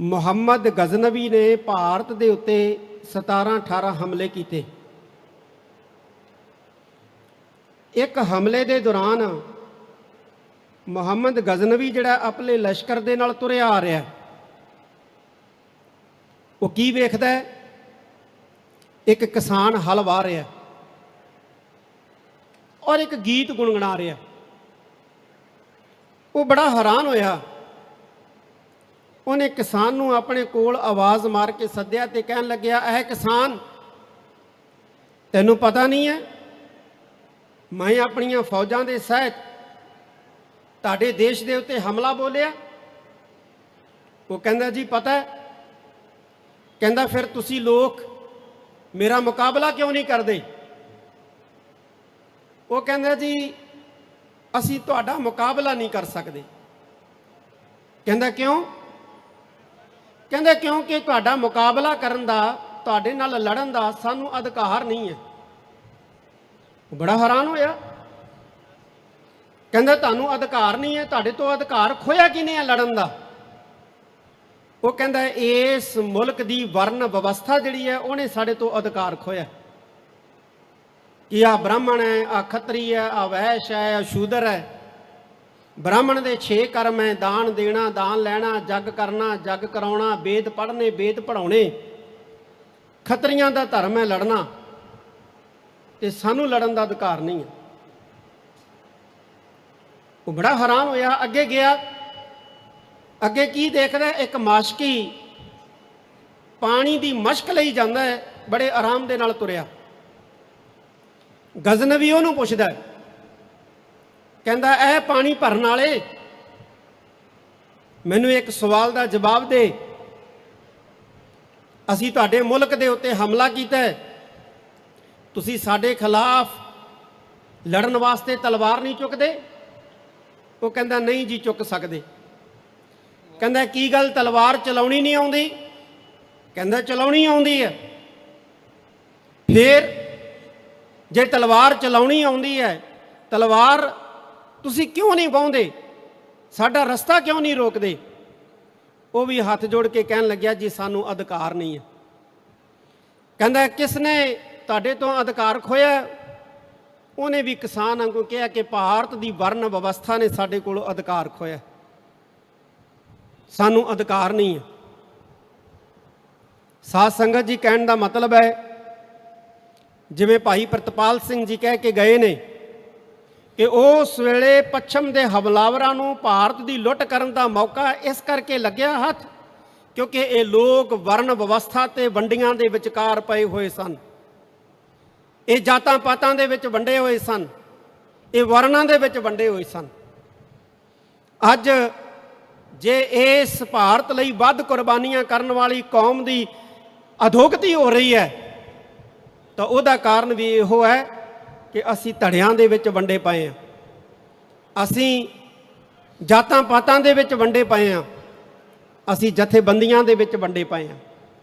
ਮੁਹੰਮਦ ਗਜ਼ਨਵੀ ਨੇ ਭਾਰਤ ਦੇ ਉੱਤੇ 17 18 ਹਮਲੇ ਕੀਤੇ। ਇੱਕ ਹਮਲੇ ਦੇ ਦੌਰਾਨ ਮੁਹੰਮਦ ਗਜ਼ਨਵੀ ਜਿਹੜਾ ਆਪਣੇ ਲਸ਼ਕਰ ਦੇ ਨਾਲ ਤੁਰਿਆ ਆ ਰਿਹਾ। ਉਹ ਕੀ ਵੇਖਦਾ ਹੈ? ਇੱਕ ਕਿਸਾਨ ਹਲ ਵਾਹ ਰਿਹਾ। ਔਰ ਇੱਕ ਗੀਤ ਗੁੰਗਣਾ ਰਿਹਾ। ਉਹ ਬੜਾ ਹੈਰਾਨ ਹੋਇਆ। ਉਹਨੇ ਕਿਸਾਨ ਨੂੰ ਆਪਣੇ ਕੋਲ ਆਵਾਜ਼ ਮਾਰ ਕੇ ਸੱਦਿਆ ਤੇ ਕਹਿਣ ਲੱਗਿਆ, ਇਹ ਕਿਸਾਨ, ਤੈਨੂੰ ਪਤਾ ਨਹੀਂ ਹੈ? ਮੈਂ ਆਪਣੀਆਂ ਫੌਜਾਂ ਦੇ ਸਹਿਤ ਤੁਹਾਡੇ ਦੇਸ਼ ਦੇ ਉੱਤੇ ਹਮਲਾ ਬੋਲਿਆ? ਉਹ ਕਹਿੰਦਾ, ਜੀ, ਪਤਾ ਹੈ। ਕਹਿੰਦਾ, ਫਿਰ ਤੁਸੀਂ ਲੋਕ ਮੇਰਾ ਮੁਕਾਬਲਾ ਕਿਉਂ ਨਹੀਂ ਕਰਦੇ? ਉਹ ਕਹਿੰਦਾ, ਜੀ, ਅਸੀਂ ਤੁਹਾਡਾ ਮੁਕਾਬਲਾ ਨਹੀਂ ਕਰ ਸਕਦੇ। ਕਹਿੰਦਾ, ਕਿਉਂ? ਕਹਿੰਦੇ ਕਿਉਂਕਿ ਤੁਹਾਡਾ ਮੁਕਾਬਲਾ ਕਰਨ ਦਾ, ਤੁਹਾਡੇ ਨਾਲ ਲੜਨ ਦਾ ਸਾਨੂੰ ਅਧਿਕਾਰ ਨਹੀਂ ਹੈ। ਬੜਾ ਹੈਰਾਨ ਹੋਇਆ। ਕਹਿੰਦਾ ਤੁਹਾਨੂੰ ਅਧਿਕਾਰ ਨਹੀਂ ਹੈ, ਤੁਹਾਡੇ ਤੋਂ ਅਧਿਕਾਰ ਖੋਇਆ ਕਿਨੇ ਹੈ ਲੜਨ ਦਾ? ਉਹ ਕਹਿੰਦਾ ਇਸ ਮੁਲਕ ਦੀ ਵਰਨ ਵਿਵਸਥਾ ਜਿਹੜੀ ਹੈ, ਉਹਨੇ ਸਾਡੇ ਤੋਂ ਅਧਿਕਾਰ ਖੋਇਆ ਕਿ ਆ ਬ੍ਰਾਹਮਣ ਹੈ ਆ ਖੱਤਰੀ ਹੈ ਆ ਵੈਸ਼ ਹੈ ਆ ਸ਼ੂਦਰ ਹੈ। ਬ੍ਰਾਹਮਣ ਦੇ 6 ਕਰਮ ਹੈ, ਦਾਨ ਦੇਣਾ, ਦਾਨ ਲੈਣਾ, ਜਗ ਕਰਨਾ, ਜਗ ਕਰਾਉਣਾ, ਵੇਦ ਪੜ੍ਹਨੇ, ਵੇਦ ਪੜਾਉਣੇ ਖਤਰੀਆਂ ਦਾ ਧਰਮ ਹੈ ਲੜਨਾ, ਤੇ ਸਾਨੂੰ ਲੜਨ ਦਾ ਅਧਿਕਾਰ ਨਹੀਂ ਹੈ। ਉਹ ਬੜਾ ਹੈਰਾਨ ਹੋਇਆ, ਅੱਗੇ ਗਿਆ, ਅੱਗੇ ਕੀ ਦੇਖਦਾ ਇੱਕ ਮਾਸ਼ਕੀ ਪਾਣੀ ਦੀ ਮਸ਼ਕ ਲਈ ਜਾਂਦਾ ਹੈ, ਬੜੇ ਆਰਾਮ ਦੇ ਨਾਲ ਤੁਰਿਆ। ਗਜ਼ਨਵੀ ਉਹਨੂੰ ਪੁੱਛਦਾ ਹੈ ਕਹਿੰਦਾ, ਇਹ ਪਾਣੀ ਭਰਨ ਵਾਲੇ, ਮੈਨੂੰ ਇੱਕ ਸਵਾਲ ਦਾ ਜਵਾਬ ਦੇ। ਅਸੀਂ ਤੁਹਾਡੇ ਮੁਲਕ ਦੇ ਉੱਤੇ ਹਮਲਾ ਕੀਤਾ ਤੁਸੀਂ ਸਾਡੇ ਖਿਲਾਫ ਲੜਨ ਵਾਸਤੇ ਤਲਵਾਰ ਨਹੀਂ ਚੁੱਕਦੇ। ਉਹ ਕਹਿੰਦਾ, ਨਹੀਂ ਜੀ, ਚੁੱਕ ਸਕਦੇ। ਕਹਿੰਦਾ, ਕੀ ਗੱਲ, ਤਲਵਾਰ ਚਲਾਉਣੀ ਨਹੀਂ ਆਉਂਦੀ? ਕਹਿੰਦਾ, ਚਲਾਉਣੀ ਆਉਂਦੀ ਹੈ। ਫੇਰ ਜੇ ਤਲਵਾਰ ਚਲਾਉਣੀ ਆਉਂਦੀ ਹੈ, ਤਲਵਾਰ ਤੁਸੀਂ ਕਿਉਂ ਨਹੀਂ ਵਾਹੁੰਦੇ ਸਾਡਾ ਰਸਤਾ ਕਿਉਂ ਨਹੀਂ ਰੋਕਦੇ? ਉਹ ਵੀ ਹੱਥ ਜੋੜ ਕੇ ਕਹਿਣ ਲੱਗਿਆ, ਜੀ, ਸਾਨੂੰ ਅਧਿਕਾਰ ਨਹੀਂ ਹੈ। ਕਹਿੰਦਾ ਕਿਸ ਨੇ ਤੁਹਾਡੇ ਤੋਂ ਅਧਿਕਾਰ ਖੋਇਆ ਉਹਨੇ ਵੀ ਕਿਸਾਨ ਵਾਂਗੂ ਕਿਹਾ ਕਿ ਭਾਰਤ ਦੀ ਵਰਨ ਵਿਵਸਥਾ ਨੇ ਸਾਡੇ ਕੋਲ ਅਧਿਕਾਰ ਖੋਇਆ ਸਾਨੂੰ ਅਧਿਕਾਰ ਨਹੀਂ ਹੈ। ਸਾਧ ਸੰਗਤ ਜੀ, ਕਹਿਣ ਦਾ ਮਤਲਬ ਹੈ, ਜਿਵੇਂ ਭਾਈ ਪ੍ਰਤਪਾਲ ਸਿੰਘ ਜੀ ਕਹਿ ਕੇ ਗਏ ਨੇ ਕਿ ਉਸ ਵੇਲੇ ਪੱਛਮ ਦੇ ਹਮਲਾਵਰਾਂ ਨੂੰ ਭਾਰਤ ਦੀ ਲੁੱਟ ਕਰਨ ਦਾ ਮੌਕਾ ਇਸ ਕਰਕੇ ਲੱਗਿਆ ਹੱਥ, ਕਿਉਂਕਿ ਇਹ ਲੋਕ ਵਰਨ ਵਿਵਸਥਾ ਤੇ ਵੰਡੀਆਂ ਦੇ ਵਿਚਕਾਰ ਪਏ ਹੋਏ ਸਨ। ਇਹ ਜਾਤਾਂ ਪਾਤਾਂ ਦੇ ਵਿੱਚ ਵੰਡੇ ਹੋਏ ਸਨ। ਇਹ ਵਰਨਾਂ ਦੇ ਵਿੱਚ ਵੰਡੇ ਹੋਏ ਸਨ। ਅੱਜ ਜੇ ਇਸ ਭਾਰਤ ਲਈ ਵੱਧ ਕੁਰਬਾਨੀਆਂ ਕਰਨ ਵਾਲੀ ਕੌਮ ਦੀ ਅਧੋਗਤੀ ਹੋ ਰਹੀ ਹੈ, ਤਾਂ ਉਹਦਾ ਕਾਰਨ ਵੀ ਇਹੋ ਹੈ ਕਿ ਅਸੀਂ ਧੜਿਆਂ ਦੇ ਵਿੱਚ ਵੰਡੇ ਪਏ ਹਾਂ। ਅਸੀਂ ਜਾਤਾਂ ਪਾਤਾਂ ਦੇ ਵਿੱਚ ਵੰਡੇ ਪਏ ਹਾਂ। ਅਸੀਂ ਜਥੇਬੰਦੀਆਂ ਦੇ ਵਿੱਚ ਵੰਡੇ ਪਏ ਹਾਂ।